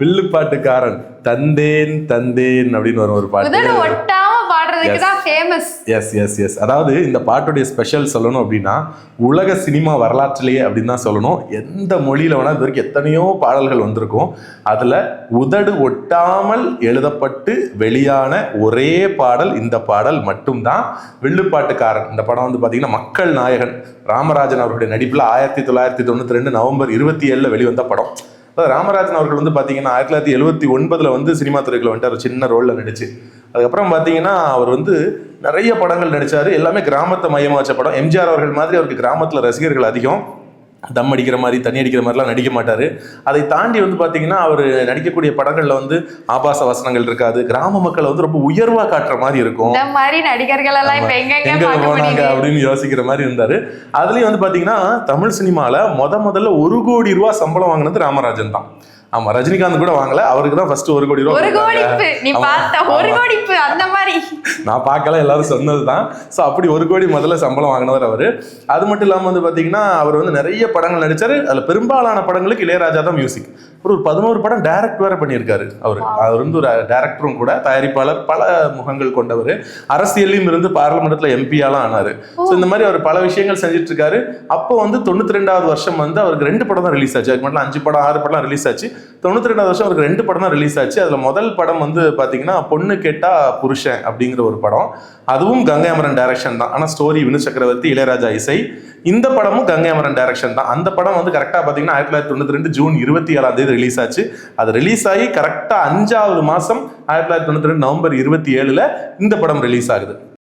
வில்லுப்பாட்டுக்காரன் தந்தேன் தந்தேன் அப்படின்னு வரும் ஒரு பாட்டு. எஸ் எஸ் எஸ் அதாவது இந்த பாட்டுடைய ஸ்பெஷல் சொல்லணும் அப்படின்னா உலக சினிமா வரலாற்றிலேயே அப்படின்னு தான் சொல்லணும். எந்த மொழியில வேணா இது வரைக்கும் எத்தனையோ பாடல்கள் வந்திருக்கும். அதுல உதடு ஒட்டாமல் எழுதப்பட்டு வெளியான ஒரே பாடல் இந்த பாடல் மட்டும்தான். வில்லுப்பாட்டுக்காரன் இந்த படம் வந்து பாத்தீங்கன்னா மக்கள் நாயகன் ராமராஜன் அவருடைய நடிப்புல ஆயிரத்தி தொள்ளாயிரத்தி தொண்ணூத்தி ரெண்டு நவம்பர் இருபத்தி ஏழுல வெளிவந்த படம். ராமராஜன் அவர்கள் வந்து பார்த்தீங்கன்னா ஆயிரத்தி தொள்ளாயிரத்தி எழுபத்தி ஒன்பதுல வந்து சினிமா துறைக்குள்ள வந்துட்டு ஒரு சின்ன ரோலில் நடிச்சு. அதுக்கப்புறம் பார்த்தீங்கன்னா அவர் வந்து நிறைய படங்கள் நடித்தார் எல்லாமே கிராமத்தை மையமாக வச்ச படம். எம்ஜிஆர் அவர்கள் மாதிரி அவருக்கு கிராமத்தில் ரசிகர்கள் அதிகம். தம் அடிக்கிற மாதிரி தண்ணி அடிக்கிற மாதிரிலாம் நடிக்க மாட்டாரு. அதை தாண்டி வந்து பாத்தீங்கன்னா அவர் நடிக்கக்கூடிய படங்கள்ல வந்து ஆபாச வசனங்கள் இருக்காது. கிராம மக்களை வந்து ரொம்ப உயர்வா காட்டுற மாதிரி இருக்கும். மாதிரி நடிகர்கள் எல்லாம் எங்க போனாங்க அப்படின்னு யோசிக்கிற மாதிரி இருந்தாரு. அதுலயும் வந்து பாத்தீங்கன்னா தமிழ் சினிமால முத முதல்ல ஒரு கோடி ரூபாய் சம்பளம் வாங்கினது ராமராஜன் தான். ஆமா ரஜினிகாந்த் கூட வாங்கல. அவருக்கு தான் ஃபர்ஸ்ட் ஒரு கோடி ரூபாய் ஒரு. கோடிப்பு. நீ பார்த்த ஒரு. கோடிப்பு அந்த மாதிரி. நான் பார்க்கல எல்லாரும் சொன்னது தான் ஸோ அப்படி ஒரு கோடி முதல்ல சம்பளம் வாங்கினவர் அவர். அது மட்டும் இல்லாமல் வந்து பார்த்தீங்கன்னா அவர் வந்து நிறைய படங்கள் நடிச்சாரு. அதில் பெரும்பாலான படங்களுக்கு இளையராஜா தான் மியூசிக் ஒரு ஒரு பதினோரு படம் டைரக்ட் வேற பண்ணியிருக்காரு அவர். அவர் வந்து ஒரு டேரக்டரும் கூட தயாரிப்பாளர் பல முகங்கள் கொண்டவர். அரசியலையும் இருந்து பாராளுமன்றத்தில் எம்பியாலாம் ஆனாரு. ஸோ இந்த மாதிரி அவர் பல விஷயங்கள் செஞ்சுட்டு இருக்காரு அப்போ வந்து தொண்ணூத்தி ரெண்டாவது வருஷம் வந்து அவருக்கு ரெண்டு படம் தான் ரிலீஸ் ஆச்சு. அதுக்கு மட்டும் அஞ்சு படம் ஆறு படம் ரிலீஸ் ஆச்சு. தொண்ணூத்தி ரெண்டாவது வருஷம் அவருக்கு ரெண்டு படம் தான் ரிலீஸ் ஆச்சு. அதுல முதல் படம் வந்து பாத்தீங்கன்னா பொண்ணு கேட்டா புருஷன் அப்படிங்கிற ஒரு படம். அதுவும் கங்கை அமரன் டைரக்ஷன் தான். ஆனா ஸ்டோரி வினு சக்கரவர்த்தி இளையராஜா இசை. இந்த படமும் கங்கை அமரன் டைரக்ஷன் தான். அந்த படம் வந்து கரெக்டா பாத்தீங்கன்னா ஆயிரத்தி தொள்ளாயிரத்தி தொண்ணூத்தி ரெண்டு ஜூன் இருபத்தி ஏழாம் தேதி ரிலீஸ் ஆச்சு. அது ரிலீஸ் ஆகி கரெக்டா அஞ்சாவது மாசம் ஆயிரத்தி தொள்ளாயிரத்தி தொண்ணூத்தி ரெண்டு நவம்பர் இருபத்தி ஏழுல இந்த படம் ரிலீஸ் ஆகுது.